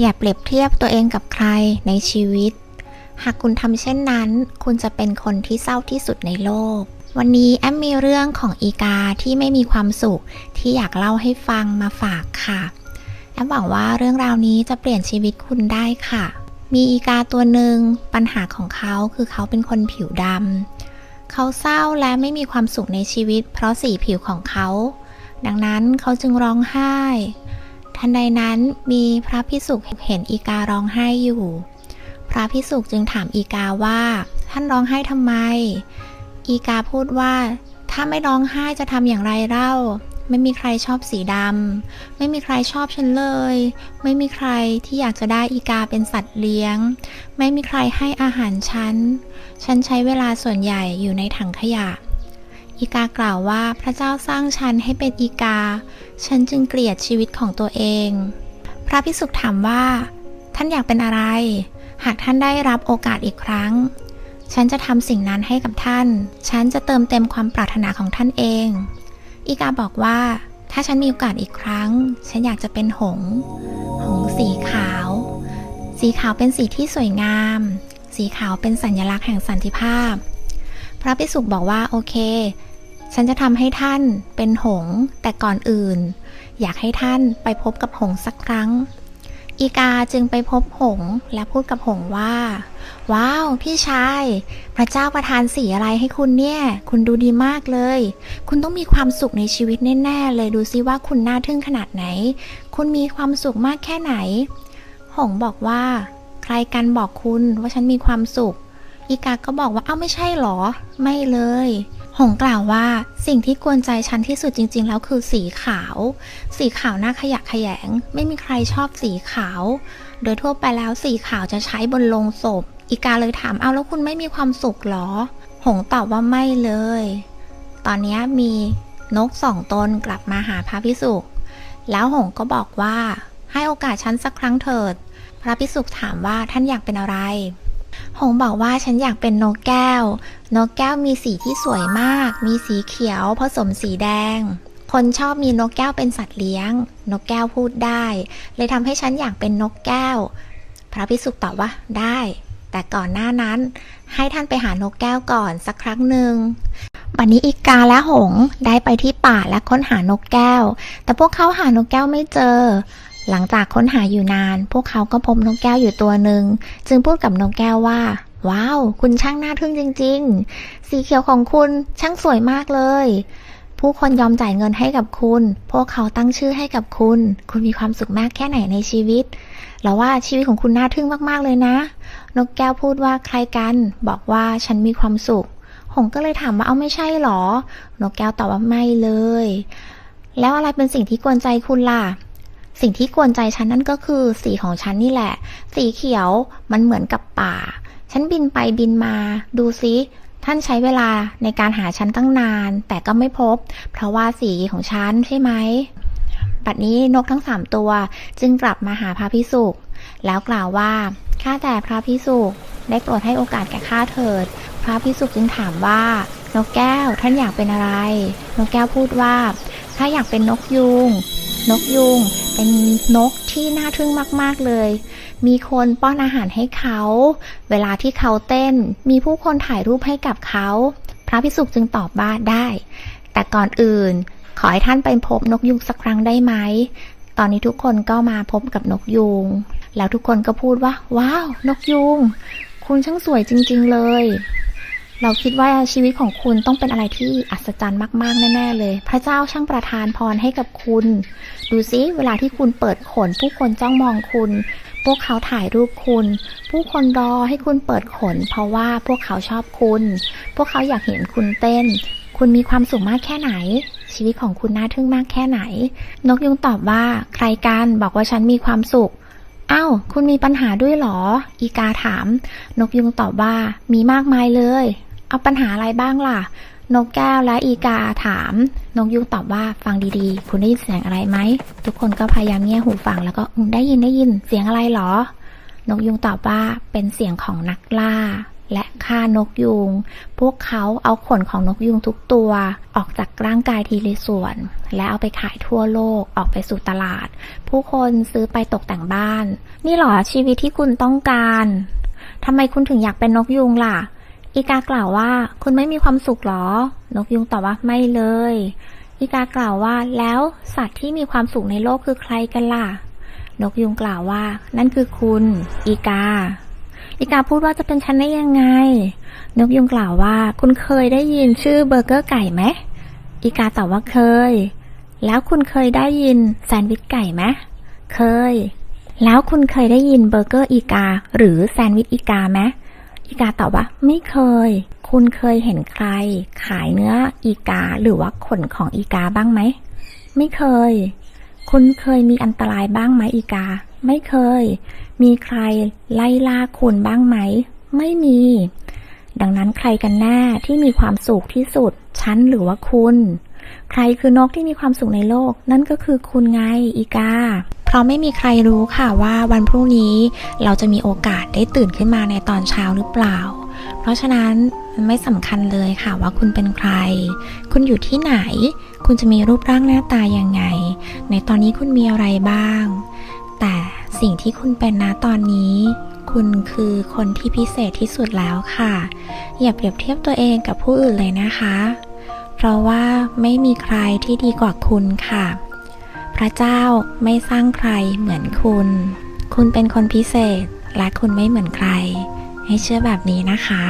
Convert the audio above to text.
อย่าเปรียบเทียบตัวเองกับใครในชีวิต หากคุณทำเช่นนั้น คุณจะเป็นคนที่เศร้าที่สุดในโลก วันนี้แอมมีเรื่องของอีกาที่ไม่มีความสุขที่อยากเล่าให้ฟังมาฝากค่ะแอมหวังว่าเรื่องราวนี้จะเปลี่ยนชีวิตคุณได้ค่ะ มีอีกาตัวหนึ่งปัญหาของเขาคือเขาเป็นคนผิวดำเขาเศร้าและไม่มีความสุขในชีวิต เพราะสีผิวของเขา ดังนั้นเขาจึงร้องไห้ ทันใดนั้นมีพระพิสุเห็นอีการ้องไห้อยู่ พระพิสุจึงถามอีกาว่า ท่านร้องไห้ทำไม อีกาพูดว่า ถ้าไม่ร้องไห้จะทำอย่างไรเล่า ไม่มีใครชอบสีดำไม่มีใครชอบฉันเลย ไม่มีใครที่อยากจะได้อีกาเป็นสัตว์เลี้ยง ไม่มีใครให้อาหารฉัน ฉันใช้เวลาส่วนใหญ่อยู่ในถังขยะ อีกากล่าวว่าพระเจ้าสร้างฉันให้เป็นอีกา ฉันจึงเกลียดชีวิตของตัวเอง พระพิสุถามว่า ท่านอยากเป็นอะไร หากท่านได้รับโอกาสอีกครั้ง ฉันจะทำสิ่งนั้นให้กับท่าน ฉันจะเติมเต็มความปรารถนาของท่านเอง อีกาบอกว่า ถ้าฉันมีโอกาสอีกครั้ง ฉันอยากจะเป็นหงส์หงส์สีขาว สีขาวเป็นสีที่สวยงาม สีขาวเป็นสัญลักษณ์แห่งสันติภาพ พระพิสุบอกว่าโอเค ฉันจะทำให้ท่านเป็นหงแต่ก่อนอื่น อยากให้ท่านไปพบกับหงสักครั้ง อีกาจึงไปพบหงและพูดกับหงว่า ว้าว พี่ชาย พระเจ้าประทานสีอะไรให้คุณเนี่ย คุณดูดีมากเลย คุณต้องมีความสุขในชีวิตแน่ๆเลยดูซิว่าคุณน่าทึ่งขนาดไหน คุณมีความสุขมากแค่ไหน หงบอกว่า ใครกันบอกคุณว่าฉันมีความสุข อีกาก็บอกว่าเอ้าไม่ใช่หรอ ไม่เลย หงกล่าวว่าสิ่งที่กวนใจฉันที่สุดจริง ๆ แล้วคือสีขาว สีขาวหน้าขยะแขยง ไม่มีใครชอบสีขาว โดยทั่วไปแล้วสีขาวจะใช้บนโลงศพ อีกาเลยถามเอาแล้วคุณไม่มีความสุขหรอ หงตอบว่าไม่เลย ตอนนี้มีนกสองตนกลับมาหาพระพิสุขแล้วหงก็บอกว่าให้โอกาสฉันสักครั้งเถิด พระพิสุขถามว่าท่านอยากเป็นอะไร หงบอกว่าฉันอยากเป็นนกแก้ว นกแก้วมีสีที่สวยมาก มีสีเขียวผสมสีแดง คนชอบมีนกแก้วเป็นสัตว์เลี้ยง นกแก้วพูดได้ เลยทำให้ฉันอยากเป็นนกแก้ว พระพิสุตอบว่าได้ แต่ก่อนหน้านั้น ให้ท่านไปหานกแก้วก่อนสักครั้งหนึ่งวันนี้อีกาและหงได้ไปที่ป่าและค้นหานกแก้ว แต่พวกเขาหานกแก้วไม่เจอ หลังจากค้นหาอยู่นาน พวกเขาก็พบนกแก้วอยู่ตัวหนึ่ง จึงพูดกับนกแก้วว่า ว้าว คุณช่างน่าทึ่งจริง ๆ สีเขียวของคุณช่างสวยมากเลย ผู้คนยอมจ่ายเงินให้กับคุณ พวกเขาตั้งชื่อให้กับคุณ คุณมีความสุขมากแค่ไหนในชีวิตแล้วว่าชีวิตของคุณน่าทึ่งมากๆเลยนะ นกแก้วพูดว่าใครกัน บอกว่าฉันมีความสุข หงก็เลยถามว่าเอาไม่ใช่หรอ นกแก้วตอบว่าไม่เลย แล้วอะไรเป็นสิ่งที่กวนใจคุณล่ะ สิ่งที่กวนใจฉันนั่นก็คือสีของฉันนี่แหละ สีเขียวมันเหมือนกับป่า ฉันบินไปบินมาดูซิท่านใช้เวลาในการหาฉันตั้งนาน แต่ก็ไม่พบ เพราะว่าสีของฉันใช่ไหมบัดนี้นกทั้งสามตัวจึงกลับมาหาพระพิสุกแล้วกล่าวว่าข้าแต่พระพิสุกได้โปรดให้โอกาสแก่ข้าเถิด พระพิสุกจึงถามว่านกแก้วท่านอยากเป็นอะไร นกแก้วพูดว่า ถ้าอยากเป็นนกยูงนกยูง เป็นนกที่น่าทึ่งมาก ๆ เลย มีคนป้อนอาหารให้เขา เวลาที่เขาเต้น มีผู้คนถ่ายรูปให้กับเขา พระพิสุจึงตอบว่าได้ แต่ก่อนอื่น ขอให้ท่านไปพบนกยูงสักครั้งได้ไหม ตอนนี้ทุกคนก็มาพบกับนกยูงแล้วทุกคนก็พูดว่า ว้าว นกยูงคุณช่างสวยจริง ๆ เลย เราคิดว่าชีวิตของคุณต้องเป็นอะไรที่อัศจรรย์มากๆแน่ ๆ เลย พระเจ้าช่างประทานพรให้กับคุณ ดูซิเวลาที่คุณเปิดขน ผู้คนจ้องมองคุณ พวกเขาถ่ายรูปคุณ ผู้คนรอให้คุณเปิดขน เพราะว่าพวกเขาชอบคุณ พวกเขาอยากเห็นคุณเต้น คุณมีความสุขมากแค่ไหน ชีวิตของคุณน่าทึ่งมากแค่ไหน นกยุงตอบว่าใครกันบอกว่าฉันมีความสุขอ้าวคุณมีปัญหาด้วยหรอ อีกาถาม นกยุงตอบว่ามีมากมายเลย เอาปัญหาอะไรบ้างล่ะ นกแก้วและอีกาถาม นกยุงตอบว่าฟังดีๆ คุณได้ยินเสียงอะไรไหม ทุกคนก็พยายามเงี่ยหูฟังแล้วก็ได้ยินได้ยินเสียงอะไรเหรอ นกยุงตอบว่าเป็นเสียงของนักล่า และฆ่านกยูงพวกเขาเอาขนของนกยูงทุกตัวออกจากร่างกายทีละส่วน และเอาไปขายทั่วโลกออกไปสู่ตลาด ผู้คนซื้อไปตกแต่งบ้าน นี่เหรอชีวิตที่คุณต้องการทำไมคุณถึงอยากเป็นนกยูงล่ะ อีกากล่าวว่า คุณไม่มีความสุขหรอ นกยุงตอบว่าไม่เลย อีกากล่าวว่า แล้วสัตว์ที่มีความสุขในโลกคือใครกันล่ะ นกยุงกล่าวว่า นั่นคือคุณ อีกา อีกาพูดว่าจะเป็นฉันได้ยังไง นกยุงกล่าวว่า คุณเคยได้ยินชื่อเบอร์เกอร์ไก่ไหมอีกาตอบว่าเคย แล้วคุณเคยได้ยินแซนด์วิชไก่ไหมเคย แล้วคุณเคยได้ยินเบอร์เกอร์อีกา หรือแซนด์วิชอีกาไหม อีกาตอบว่าไม่เคย คุณเคยเห็นใคร ขายเนื้ออีกาหรือว่าขนของอีกาบ้างไหม ไม่เคย คุณเคยมีอันตรายบ้างไหมอีกา ไม่เคย มีใครไล่ล่าคุณบ้างไหม ไม่มี ดังนั้นใครกันแน่ที่มีความสุขที่สุด ฉันหรือว่าคุณ ใครคือนกที่มีความสุขในโลก นั่นก็คือคุณไงอีกา เพราะไม่มีใครรู้ค่ะว่าวันพรุ่งนี้เราจะมีโอกาสได้ตื่นขึ้นมาในตอนเช้าหรือเปล่า เพราะฉะนั้นมันไม่สำคัญเลยค่ะว่าคุณเป็นใคร คุณอยู่ที่ไหน คุณจะมีรูปร่างหน้าตายังไง ในตอนนี้คุณมีอะไรบ้าง แต่สิ่งที่คุณเป็นนะตอนนี้คุณคือคนที่พิเศษที่สุดแล้วค่ะ อย่าเปรียบเทียบตัวเองกับผู้อื่นเลยนะคะ เพราะว่าไม่มีใครที่ดีกว่าคุณค่ะ ระเจ้าไม่สร้างใครเหมือนคุณ คุณเป็นคนพิเศษและคุณไม่เหมือนใคร ให้เชื่อแบบนี้นะคะ